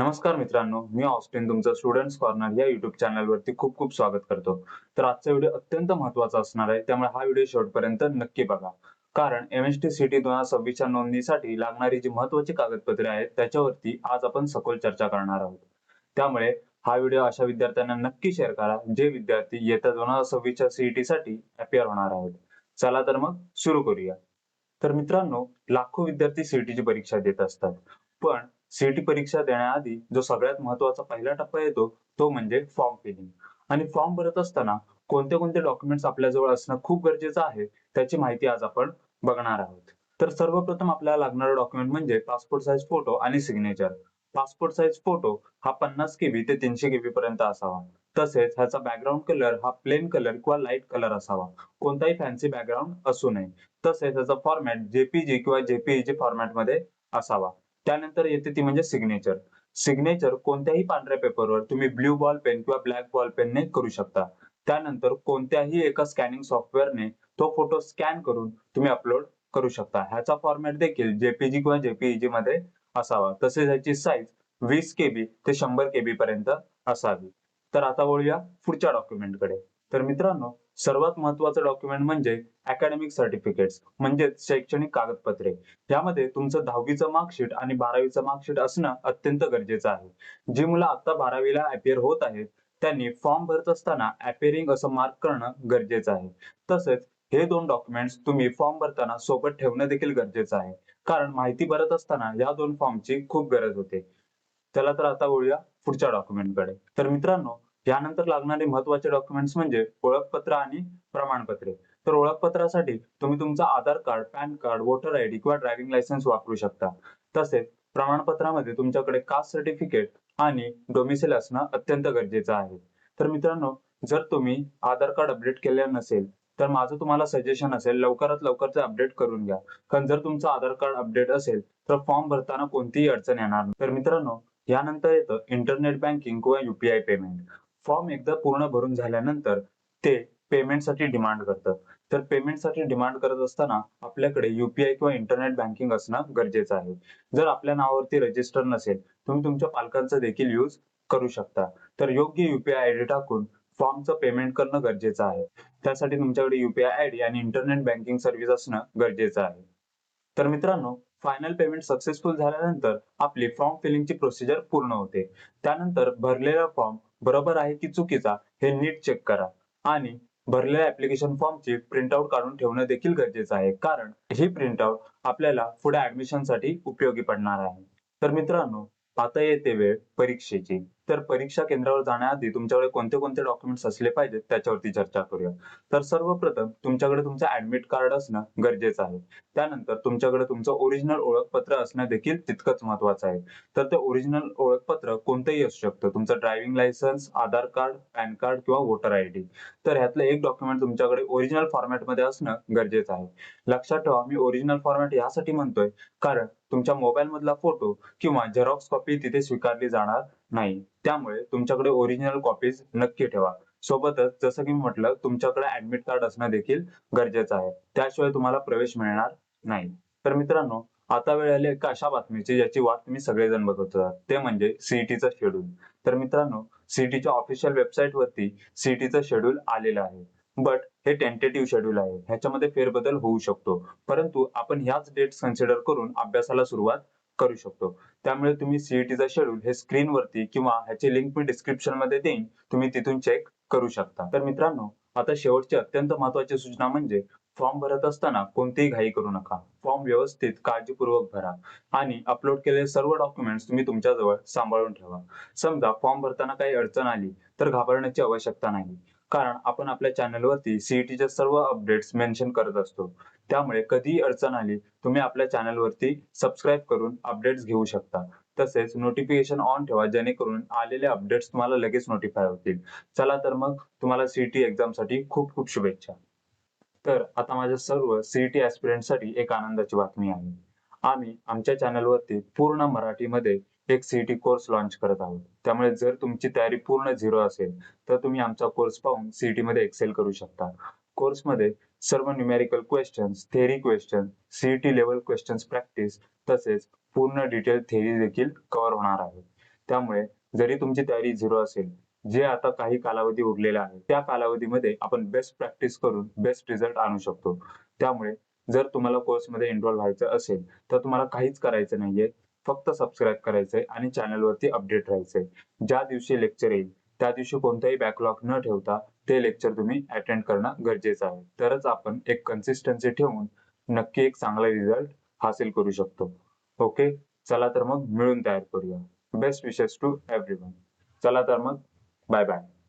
नमस्कार मित्रांनो मी ऑस्टिन तुमचं स्टुडंट्स कॉर्नर या युट्यूब चॅनलवरती खूप खूप स्वागत करतो. तर आजचा व्हिडिओ अत्यंत महत्त्वाचा असणार आहे त्यामुळे हा व्हिडिओ शेवटपर्यंत नक्की बघा. कारण M S T C T दोन हजार सव्वीसच्या नोंदणीसाठी लागणारी जी महत्वाची कागदपत्रे आहेत त्याच्यावरती आज आपण सखोल चर्चा करणार आहोत. त्यामुळे हा व्हिडिओ अशा विद्यार्थ्यांना नक्की शेअर करा जे विद्यार्थी येत्या दोन हजार सव्वीसच्या सीईटी साठी अपियर होणार आहेत. चला तर मग सुरू करूया. तर मित्रांनो लाखो विद्यार्थी सीईटीची परीक्षा देत असतात. पण सीईटी परीक्षा देण्याआधी जो सगळ्यात महत्त्वाचा पहिला टप्पा येतो तो म्हणजे फॉर्म फिलिंग आणि फॉर्म भरत असताना कोणते कोणते डॉक्युमेंट्स आपल्याजवळ असणं खूप गरजेचं आहे त्याची माहिती आज आपण बघणार आहोत. तर सर्वप्रथम आपल्याला लागणारा डॉक्युमेंट म्हणजे पासपोर्ट साईज फोटो आणि सिग्नेचर पासपोर्ट साईज फोटो हा पन्नास केबी ते तीनशे केबी पर्यंत असावा. तसेच ह्याचा बॅकग्राऊंड कलर हा प्लेन कलर किंवा लाइट कलर असावा. कोणताही फॅन्सी बॅकग्राऊंड असू नये. तसेच ह्याचा फॉर्मॅट जेपीजी किंवा जेपीईजी फॉर्मॅटमध्ये असावा. त्यानंतर येते ती म्हणजे सिग्नेचर सिग्नेचर कोणत्याही पांढऱ्या पेपरवर तुम्ही ब्ल्यू बॉल पेन किंवा ब्लॅक बॉल पेनने करू शकता. त्यानंतर कोणत्याही एका स्कॅनिंग सॉफ्टवेअरने तो फोटो स्कॅन करून तुम्ही अपलोड करू शकता. ह्याचा फॉर्मॅट देखील जेपीजी किंवा जेपीईजी मध्ये असावा. तसेच ह्याची साईज वीस केबी ते शंभर केबी पर्यंत असावी. तर आता वळूया पुढच्या डॉक्युमेंटकडे तर मित्रांनो सर्वात महत्वाचं डॉक्युमेंट म्हणजे अकॅडमिक सर्टिफिकेट्स म्हणजेच शैक्षणिक कागदपत्रे. यामध्ये तुमचं दहावीचं मार्कशीट आणि बारावीचं मार्कशीट असणं अत्यंत गरजेचं आहे. जी मुलं आता बारावीला अपियर होत आहेत त्यांनी फॉर्म भरत असताना अपिअरिंग असं मार्क करणं गरजेचं आहे. तसेच हे दोन डॉक्युमेंट्स तुम्ही फॉर्म भरताना सोबत ठेवणं देखील गरजेचं आहे. कारण माहिती भरत असताना या दोन फॉर्मची खूप गरज होते. चला तर आता वळूया पुढच्या डॉक्युमेंटकडे तर मित्रांनो यानंतर लागणारे महत्त्वाचे डॉक्युमेंट्स म्हणजे ओळखपत्र आणि प्रमाणपत्रे. तर ओळखपत्रासाठी तुम्ही तुमचं Aadhaar card PAN card voter ID किंवा ड्रायव्हिंग लायसन्स वापरू शकता. तसेच प्रमाणपत्रामध्ये तुमच्याकडे कास्ट सर्टिफिकेट आणि डोमिसेल असणं अत्यंत गरजेचं आहे. तर मित्रांनो जर तुम्ही आधार कार्ड अपडेट केलेलं नसेल तर माझं तुम्हाला सजेशन असेल लवकरात लवकर ते अपडेट करून घ्या. कारण जर तुमचं आधार कार्ड अपडेट असेल तर फॉर्म भरताना कोणतीही अडचण येणार नाही. तर मित्रांनो यानंतर येतं इंटरनेट बँकिंग किंवा युपीआय पेमेंट फॉर्म एकदा पूर्ण भरून झाल्यानंतर ते पेमेंटसाठी डिमांड करतं. तर पेमेंटसाठी डिमांड करत असताना आपल्याकडे युपीआय किंवा इंटरनेट बँकिंग असणं गरजेचं आहे. जर आपल्या नावावरती रजिस्टर नसेल तुम्ही तुमच्या पालकांचा देखील यूज करू शकता. तर योग्य युपीआय आयडी टाकून फॉर्मचं पेमेंट करणं गरजेचं आहे. त्यासाठी तुमच्याकडे युपीआय आयडी आणि इंटरनेट बँकिंग सर्व्हिस असणं गरजेचं आहे. तर मित्रांनो फायनल पेमेंट सक्सेसफुल झाल्यानंतर आपली फॉर्म फिलिंगची प्रोसिजर पूर्ण होते. त्यानंतर भरलेला फॉर्म बरोबर आहे की चुकीचा हे नीट चेक करा. आणि भरलेल्या ऍप्लिकेशन फॉर्मची प्रिंटआउट काढून ठेवणं देखील गरजेचं आहे. कारण ही प्रिंटआउट आपल्याला पुढे ऍडमिशनसाठी उपयोगी पडणार आहे. तर मित्रांनो आता येते वेळ परीक्षेची. तर परीक्षा केंद्रावर जाण्याआधी तुमच्याकडे कोणते कोणते डॉक्युमेंट्स असले पाहिजेत त्याच्यावरती चर्चा करूया. तर सर्वप्रथम तुमच्याकडे तुमचं ऍडमिट कार्ड असणं गरजेचं आहे. त्यानंतर तुमच्याकडे तुमचं ओरिजिनल ओळखपत्र असणं देखील तितकंच महत्वाचं आहे. तर ते ओरिजिनल ओळखपत्र कोणतंही असू शकतं. तुमचं driving licence Aadhaar card PAN card किंवा वोटर आय डी तर ह्यातलं एक डॉक्युमेंट तुमच्याकडे ओरिजिनल फॉर्मॅटमध्ये असणं गरजेचं आहे. लक्षात ठेवा मी ओरिजिनल फॉर्मॅट यासाठी म्हणतोय कारण तुमच्या मोबाईल मधला फोटो किंवा झेरॉक्स कॉपी तिथे स्वीकारली जाणार नाही. त्यामुळे तुमच्याकडे ओरिजिनल कॉपीज नक्की ठेवा. सोबतच जसं की मी म्हटलं तुमच्याकडे ऍडमिट कार्ड असणं देखील गरजेचं आहे. त्याशिवाय तुम्हाला प्रवेश मिळणार नाही. तर मित्रांनो आता वेळ आली एका अशा बातमीची ज्याची वाट तुम्ही सगळेजण बघत होता. ते म्हणजे सीईटीचं शेड्यूल तर मित्रांनो सीईटीच्या ऑफिशियल वेबसाईट वरती सीईटीचं शेड्यूल आलेलं आहे. बट हे टेंटेटिव्ह शेड्यूल आहे. ह्याच्यामध्ये फेरबदल होऊ शकतो. परंतु आपण ह्याच डेट्स कन्सिडर करून अभ्यासाला सुरुवात करू शकतो. त्यामुळे तुम्ही सीईटीचा शेड्यूल हे स्क्रीनवरती किंवा ह्याची लिंक मी डिस्क्रिप्शनमध्ये देईन. तुम्ही तिथून चेक करू शकता. तर मित्रांनो आता शेवटची अत्यंत महत्वाची सूचना म्हणजे फॉर्म भरत असताना कोणतीही घाई करू नका. फॉर्म व्यवस्थित काळजीपूर्वक भरा आणि अपलोड केलेले सर्व डॉक्युमेंट्स तुम्ही तुमच्याजवळ सांभाळून ठेवा. समजा फॉर्म भरताना काही अडचण आली तर घाबरण्याची आवश्यकता नाही. कारण आपण आपल्या चॅनलवरती सीईटीच्या सर्व अपडेट्स मेन्शन करत असतो. त्यामुळे कधीही अडचण आली तुम्ही आपल्या चॅनलवरती सबस्क्राईब करून अपडेट्स घेऊ शकता. तसेच नोटिफिकेशन ऑन ठेवा जेणेकरून आलेले अपडेट्स तुम्हाला लगेच नोटिफाय होतील. चला तर मग तुम्हाला सीईटी एक्झामसाठी खूप खूप शुभेच्छा. तर आता माझ्या सर्व सीईटी ऍस्पिरंटसाठी एक आनंदाची बातमी आहे. आम्ही आमच्या चॅनलवरती पूर्ण मराठीमध्ये एक सीईटी कोर्स लॉन्च करत आहोत. त्यामुळे जर तुमची तयारी पूर्ण झिरो असेल तर तुम्ही आमचा कोर्स पाहून सीईटी मध्ये एक्सेल करू शकता. कोर्समध्ये सर्व numerical questions theory question CET level questions practice तसेच पूर्ण डिटेल थेरी देखील कव्हर होणार आहे. त्यामुळे जरी तुमची तयारी झिरो असेल जे आता काही कालावधी उरलेला आहे त्या कालावधीमध्ये आपण बेस्ट प्रॅक्टिस करून बेस्ट रिझल्ट आणू शकतो. त्यामुळे जर तुम्हाला कोर्समध्ये एनरोल व्हायचं असेल तर तुम्हाला काहीच करायचं नाहीये. फक्त सबस्क्राईब करायचंय आणि चॅनलवरती अपडेट राहायचंय. ज्या दिवशी लेक्चर येईल त्या दिवशी कोणताही बॅकलॉग न ठेवता ते लेक्चर तुम्ही अटेंड करणं गरजेचं आहे. तरच आपण एक कन्सिस्टन्सी ठेवून नक्की एक चांगला रिझल्ट हासिल करू शकतो. ओके चला तर मग मिळून तयार करूया. बेस्ट विशेस टू एव्हरी चला तर मग बाय बाय